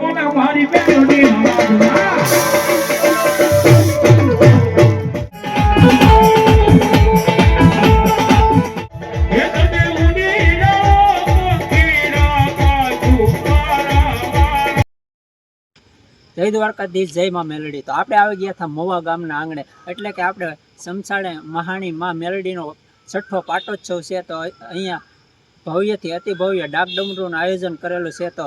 કીરા કાજુ મારા જય દ્વારકાધીશ, જય માં મેલડી. તો આપણે આવી ગયા હતા મોવા ગામના આંગણે. એટલે કે આપણે સમસાણે મહાણી માં મેલડીનો છઠ્ઠો પાટોત્સવ છે, તો અહીંયા ભવ્યથી અતિ ભવ્ય ડાકડમરૂનું આયોજન કરેલું છે. તો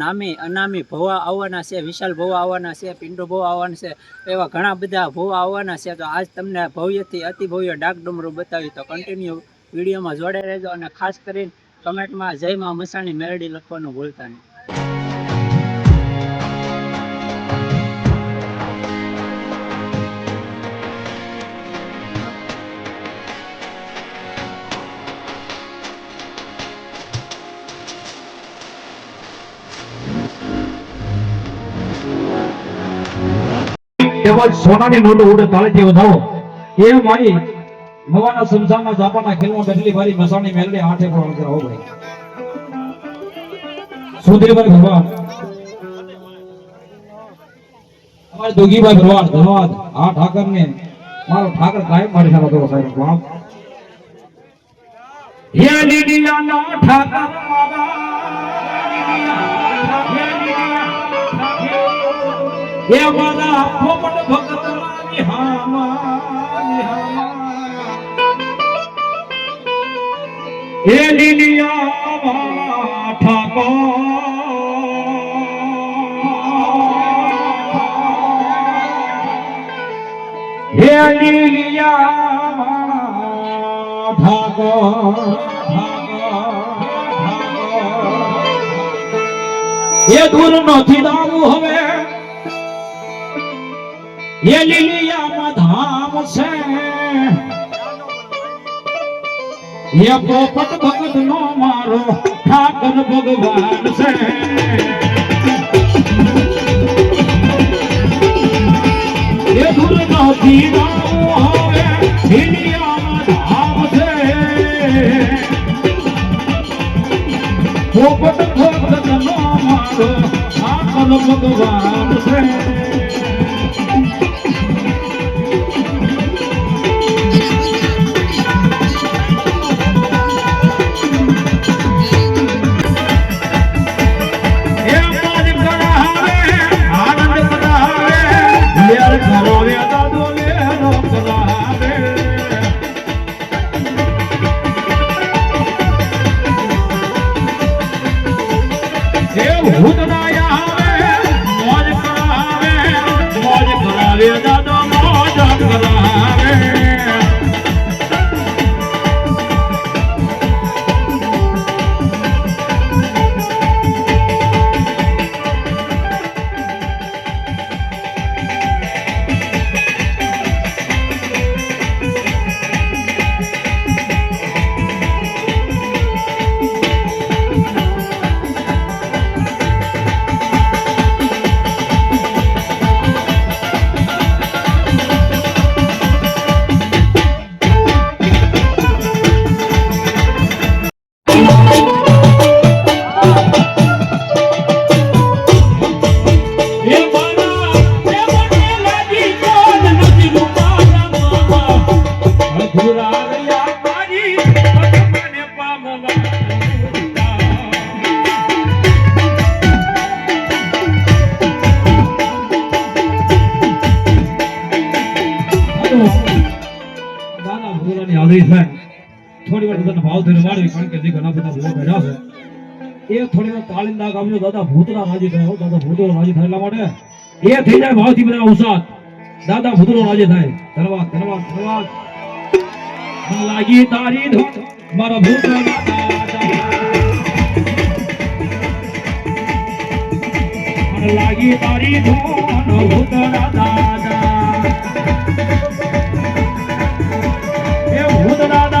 નામી, અનામી ભવા આવવાના છે, વિશાલ ભવા આવવાના છે, પિંડો ભવા આવવાના છે, એવા ઘણા બધા ભવા આવવાના છે. તો આજ તમને ભવ્યથી અતિ ભવ્ય ડાક બતાવ્યું. તો કન્ટિન્યુ વિડીયોમાં જોડાઈ રહેજો અને ખાસ કરીને કમેન્ટમાં જય મા મસાણી મેરડી લખવાનું ભૂલતા નહીં. તેમજ સોનાની નોટો ઉડે તાળીથી વધાવો એ મારી મવાના સંસારના જાપાના ખેલમાં બેઠેલી મારી મસાણી મેલડી આઠે પણ કરાવો ભાઈ. સુધીરભાઈ ભગવાન. અમારે દોગીભાઈ ભગવાન ધન્યવાદ આ ઠાકર ને મારો ઠાકર કાયમ મારી સાથે હતો સાહેબ. વાહ. હે લીલિયા નો ઠાકર મારા એ મારા પોપટ ભગત એ લીલિયા ઠાકોર હે લીલિયા ઠાકોર એ દૂર નથી દાવું હવે. એ લીલિયામાં ધામ છે એ પોપટ ભગત નો મારો ઠાકર ભગવાન છે એ દૂર નથી દાવું હવે લીલિયામાં ધામ છે પોપટ ભગત નો મારો ઠાકર ભગવાન છે દાદા ભગવાનની હાજરી થાય. થોડી વાર બધાને ભાવ થઈને વાળવી કારણ કે જે ઘણા બધા ભૂવા બેઠા છે. એ થોડી વાર કાળિંદા ગામનો દાદા ભૂતરા રાજી થયો દાદા ભૂતરો રાજી થાય એટલા માટે. એ થઈ જાય ભાવથી બધા ઉસાદ દાદા ભૂતરો રાજી થાય. ધન્યવાદ ધન્યવાદ ધન્યવાદ. લાગી તારી ધૂન, મારા ભૂતરા લાગી તારી ધૂન ભૂતરા દાદા. એ ભૂતના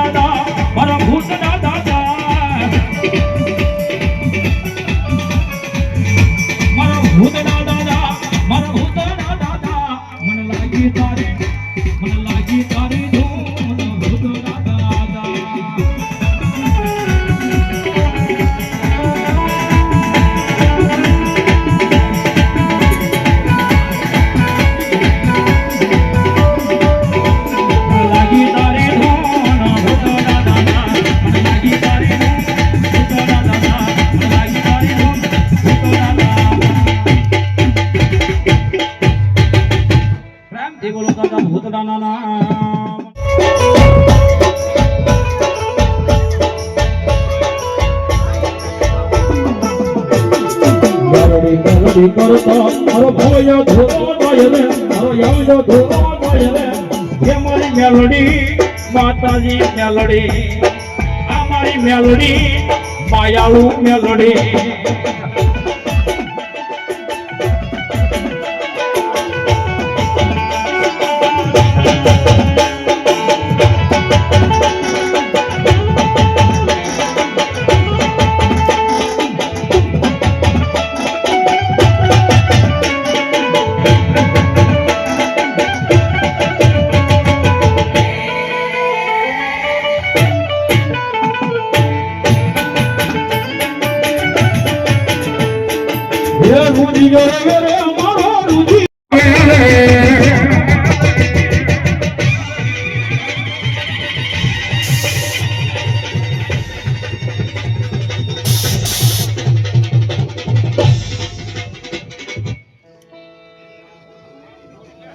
નથી કરતો મારો ભોયો ધોરો જાય રે મારો યાવજો ધોરો જાય રે હે મારી મેલડી માતાજી મેલડી આ મારી મેલડી, માયાળુ મેલડી.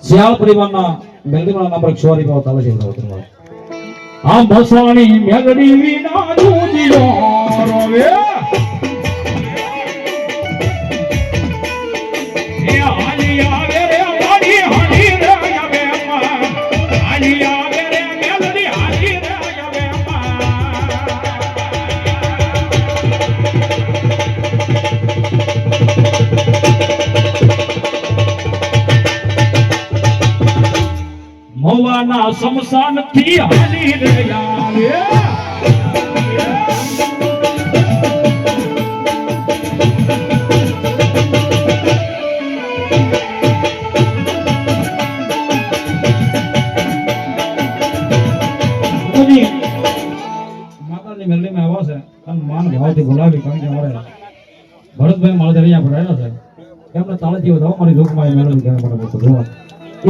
શ્યાલ પરિવારના મેલડીમાં નામ પર છોરી ભાવ ચાલે છે ઉતરવા આ મેલડી વિના દૂધિયો રોવે શમશાનથી હાલી રે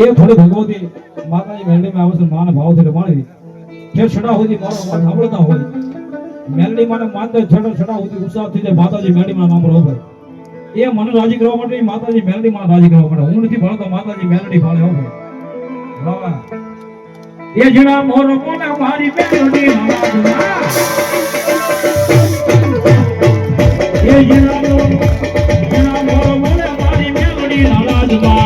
એ થોડી ભગવતી માતાની મેલડીમાં આવે છે, માન ભાવથી રમાડી જે છડા સુધી મારો અવાજ સાંભળતા હોય. મેલડી મને માનતો છડા છડા સુધી ઉત્સાહ થઈ જાય, માતાજી મેલડીમાં નામ રહો ભાઈ એ મને રાજી કરવા માટે માતાજી મેલડી મને રાજી કરવા માટે. હું નથી ભણતો માતાજી મેલડી ભાળે હો ભાઈ એ જીણા મોરો કોના મારી મેલડી એ જીણા મોરો મોને મારી મેલડી નાલાજમાં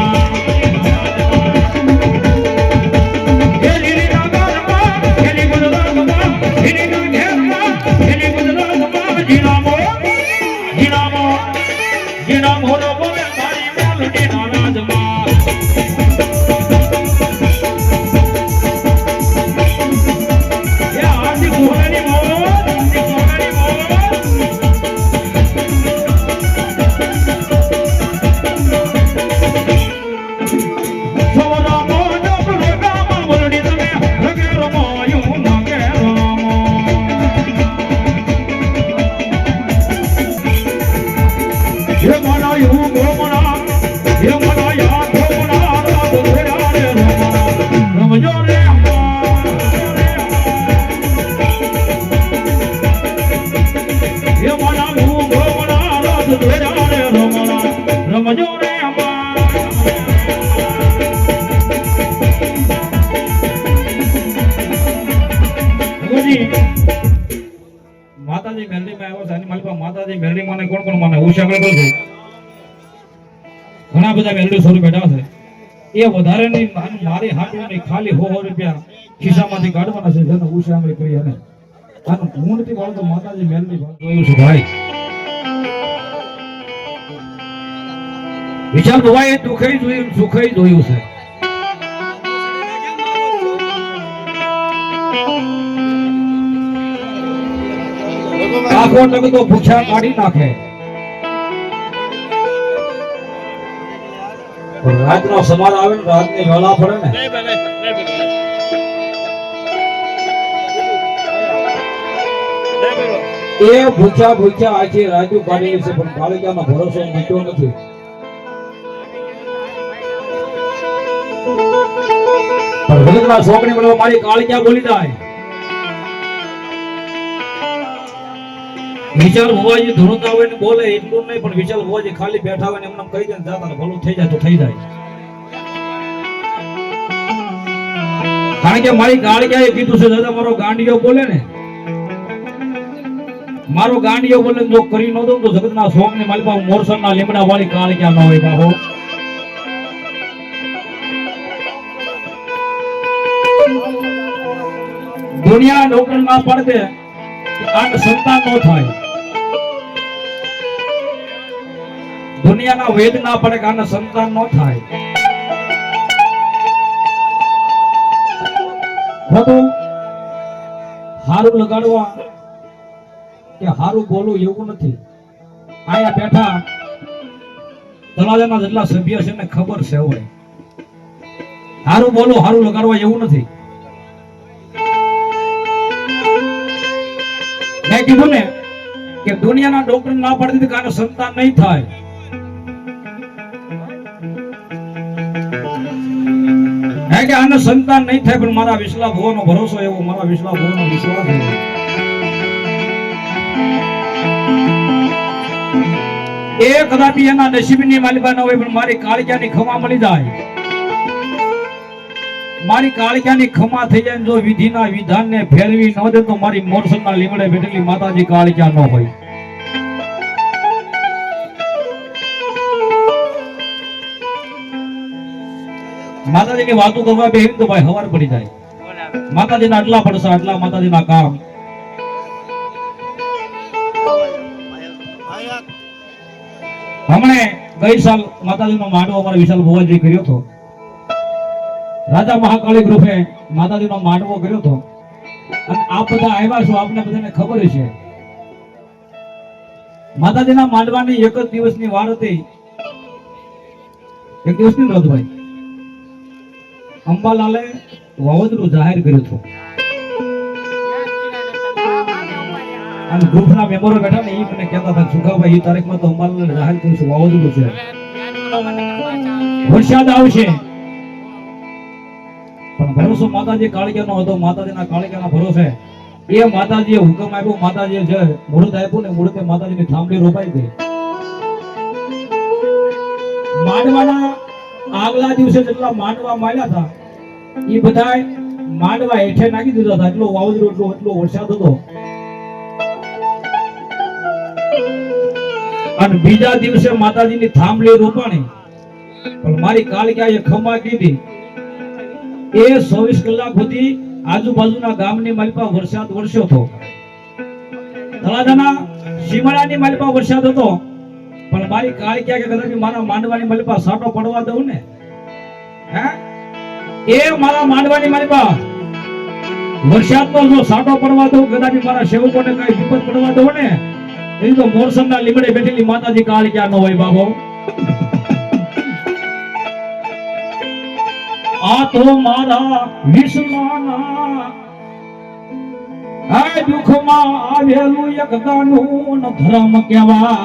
જીણા મોર મોને મારી માતાજી મેલડીમાં આવ્યો છે અને મારી પાસે માતાજી મેલડી માને કોણ કોણ માને, હું આગળ ઘણા બધા મેરડી સ્વરૂપ બેઠા છે. એ વધારે ખાલી હો રૂપિયા ખિસ્સામાંથી કાઢવાના છે, જેને અને અને હું નથી બોલતો માતાજી ભાગ જોયું છે ભાઈ વિચાર ભવાઈ દુઃખે જોયું સુખે જોયું છે આખો તો ભૂખ્યા કાઢી નાખે રાતનો સમાર આવે ને રાતની વેળા પડે ને એ ભૂખ્યા ભૂખ્યા આજે રાજુ કાઢી છે, પણ કાળિકાનો ભરોસો મૂક્યો નથી. ભગતના છોકરી મને મારી કાળિકા બોલી જાય? વિચાર ભુવાજી ધૂણતા હોય ને બોલે નહીં, પણ વિચાર ભુવાજી ખાલી બેઠા હોય ને એમને કહી દે ભલું થઈ જાય તો થઈ જાય. કારણ કે મારી કાળિયાએ કીધું છે, દાદા, મારો ગાંડિયો બોલે ને મારો ગાંડિયો વલન જો કરી નો દઉં તો જગતના ને ની મોરસન ના લીમડા વાળી કાળ ક્યાં ન હોય બાબો દુનિયા ડોક્ટર ના પડતે આને સંતાન નો થાય. દુનિયાના વેદ ના પડે આને સંતાન નો થાય. ખોટું હારું લગાડવા કે હારું બોલું એવું નથી. આયા બેઠા. તળાજાના જેટલા સભ્ય છે ને ખબર છે હોય હારું બોલો, હારું લગાડવા એવું નથી. મેં કીધું ને કે દુનિયાના ડોક્ટર ના પાડી દીધી કે સંતાન નહીં થાય. કે આને સંતાન નહીં થાય, પણ મારા વિશ્લા ભગવાનનો ભરોસો એવો, મારા વિશ્લા ભગવાનનો વિશ્વાસ એવો. એ કદાપી એના નસીબની માલિકા ન હોય પણ મારી કાળિયાની ખમા મળી જાય. મારી કાળિયાની ખમા થઈ જાય ને જો વિધિના વિધાનને ફેરવી ન દે તો મારી મોરસલના લીમડે બેઠેલી માતાજી કાળિયા ન હોય. માતાજીની વાતો કરવા બેહીને તો ભાઈ હવાર પડી જાય. માતાજીના આટલા પડશે આટલા માતાજીના કામ. ગઈ સાલ માતાજીનો માંડવો અમારે વિશાલ ભુવાજી કર્યો હતો. રાજા મહાકાળી ગ્રુપે માતાજીનો માંડવો કર્યો હતો. અને આપ બધા આવ્યા છો, આપને બધાને ખબર છે માતાજીના માંડવાની એક જ દિવસની વાર હતી. એક દિવસની નોંધ ભાઈ અંબાલાલે વાવદરું જાહેર કર્યું હતું. અને ગ્રુપના મેમ્બરો બેઠા ને એ મને કહેતા હતા સુખાભાઈ એ તારીખમાં તો અંબાલાલે જાહેર કર્યું છે વાવાઝોડું છે. વરસાદ આવશે. પણ ભરોસો માતાજી કાળિયાનો હતો, માતાજીના કાળિયાના ભરોસે. એ માતાજીએ હુકમ આપ્યો, માતાજીએ જે મુહૂર્ત આપ્યું ને મુહૂર્તે માતાજીની થાંભલી રોપાઈ ગઈ. માંડવાના આગલા દિવસે જેટલા માંડવા માર્યા હતા એ બધા માંડવા હેઠે નાખી દીધા હતા. એટલો વાવજરો એટલો એટલો વરસાદ હતો. અને બીજા દિવસે માતાજીની થાંભલી રોપાણી પણ મારી કાળિયાએ ખમા કીધી. એ 24 કલાક સુધી આજુબાજુના ગામની માલિપા વરસાદ વરસ્યો હતો. તળાજાના સીમાડાની માલિપા વરસાદ હતો. પણ મારી કાળિયા કે કદાચ મારા માંડવાની માલપા સાટો પડવા દઉં ને? હે? એ મારા માંડવાની માલિપા વરસાદનો જો સાટો પડવા દઉં, કદાચ મારા સેવકોને કઈ વિપત પડવા દઉં ને? એ તો મોરસમના લીમડે બેઠેલી માતાજી કાળિયા નો હોય બાબો આ તો મારા વિશ્વાના આ દુઃખમાં આવેલું એક દાનું ધર્મ કેવા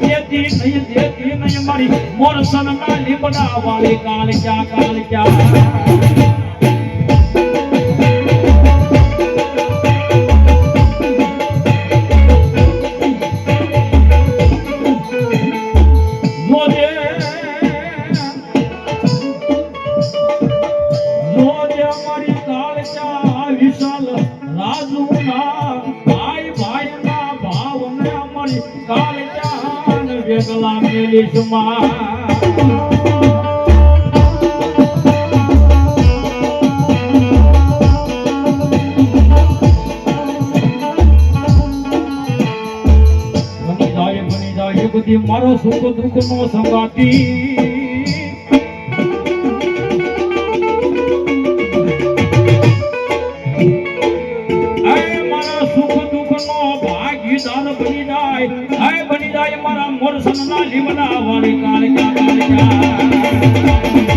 દેતી નહીં તેથી નહીં મારી મોરસનના લીમડા વાળી ક્યાં કાલ મોરે બધી મારો સુખ દુઃખ નો સંગાતી નો બની જાય મારા મોરસનના લીમડા વાળી કાળકા કાળકા.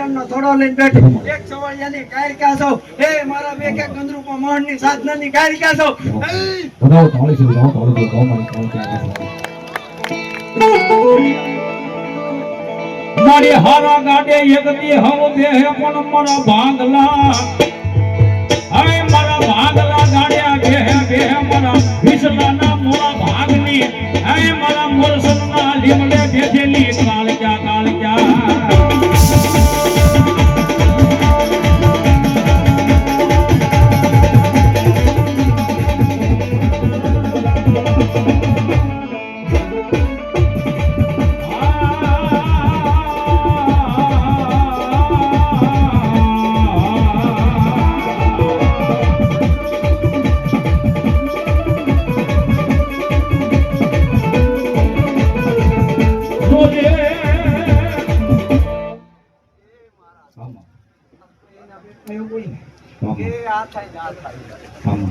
શમશાનનો થોડો લઈને બેઠી. એક સવાળિયાની કાંઈ છો? એ મારા બેટે ગંદરૂપા મોહનની સાધનાની છો? છે છે મારી હારા ગાડે હવ દેહ પણ મારા ભાંગલા હાય મારા ભાંગલા ગાડ્યા મારા વિસલાના મોરા ભાગની હાય મારા મોરસનના લીમડે બેઠેલી કાળક્યા કાળક્યા more.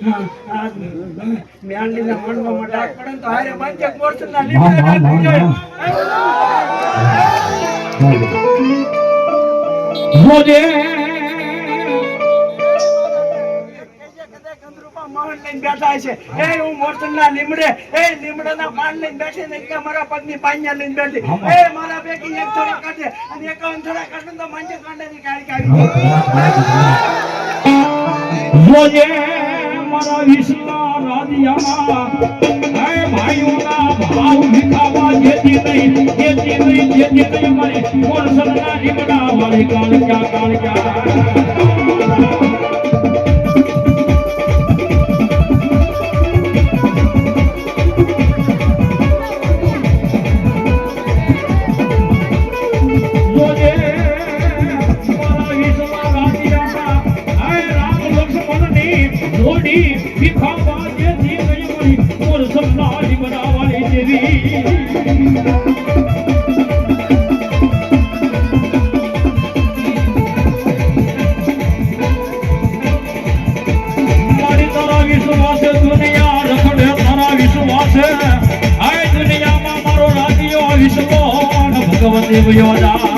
નાખી મામ, જાય. જોજે ગંદરૂપા મોહન લઈને બેઠા છે. એ હું મોરચના લીમડે. એ લીમડાના પાન લઈને બેઠી ને મારા પગની પાંજ્યા લઈને બેઠી એ મારા બેટી એક થોડા કાઢે અને એકાવન થોડા કાઢે તો માંજે કાંડાની કાળી કાઢી જોજે મારા વિશ્વના રાજ્યમાં. હે ભાઈઓના ભાવ વિખાવા જેતી લીમડા વાળી કાળક્યા કાળક્યા. ભગવતી વિયોજા